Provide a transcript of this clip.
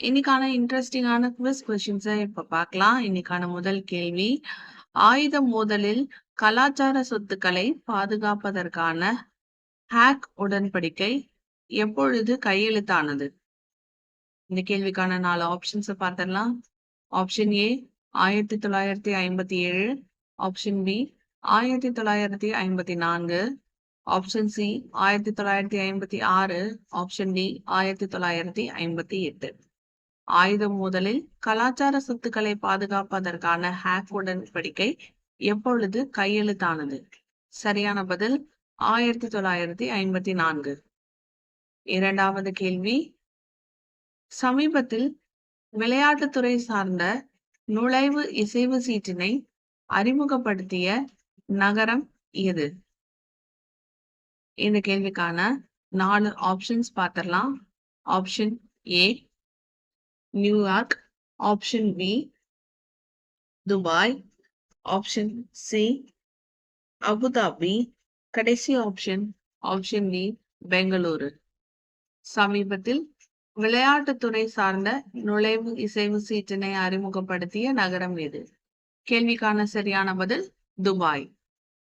இன்னைக்கான இன்ட்ரெஸ்டிங்கான குவிஸ் கொஸ்டின்ஸை இப்போ பார்க்கலாம். இன்னைக்கான முதல் கேள்வி ஆயுத மோதலில் கலாச்சார சொத்துக்களை பாதுகாப்பதற்கான ஹேக் உடன்படிக்கை எப்பொழுது கையெழுத்தானது? இந்த கேள்விக்கான நாலு ஆப்ஷன்ஸை பார்த்துடலாம். ஆப்ஷன் ஏ ஆயிரத்தி தொள்ளாயிரத்தி ஐம்பத்தி ஏழு. ஆப்ஷன் பி ஆயிரத்தி தொள்ளாயிரத்தி ஐம்பத்தி நான்கு. ஆப்ஷன் சி ஆயிரத்தி தொள்ளாயிரத்தி ஐம்பத்தி ஆறு. ஆப்ஷன் டி ஆயிரத்தி தொள்ளாயிரத்தி ஐம்பத்தி எட்டு. ஆயுத மோதலில் கலாச்சார சொத்துக்களை பாதுகாப்பதற்கான ஹேக் உடன்படிக்கை எப்பொழுது கையெழுத்தானது? சரியான பதில் 1954. இரண்டாவது கேள்வி, சமீபத்தில் விளையாட்டுத்துறை சார்ந்த நுழைவு இசைவு சீட்டினை அறிமுகப்படுத்திய நகரம் எது? இந்த கேள்விக்கான நாலு options பார்த்திடலாம். Option A New York, option B Dubai, option C Abu Dhabi, கடைசி ஆப்ஷன் ஆப்ஷன் டி பெங்களூரு. சமீபத்தில் விளையாட்டுத்துறை சார்ந்த நுழைவு இசைவு சீட்டினை அறிமுகப்படுத்திய நகரம் எது? கேள்விக்கான சரியான பதில் துபாய்.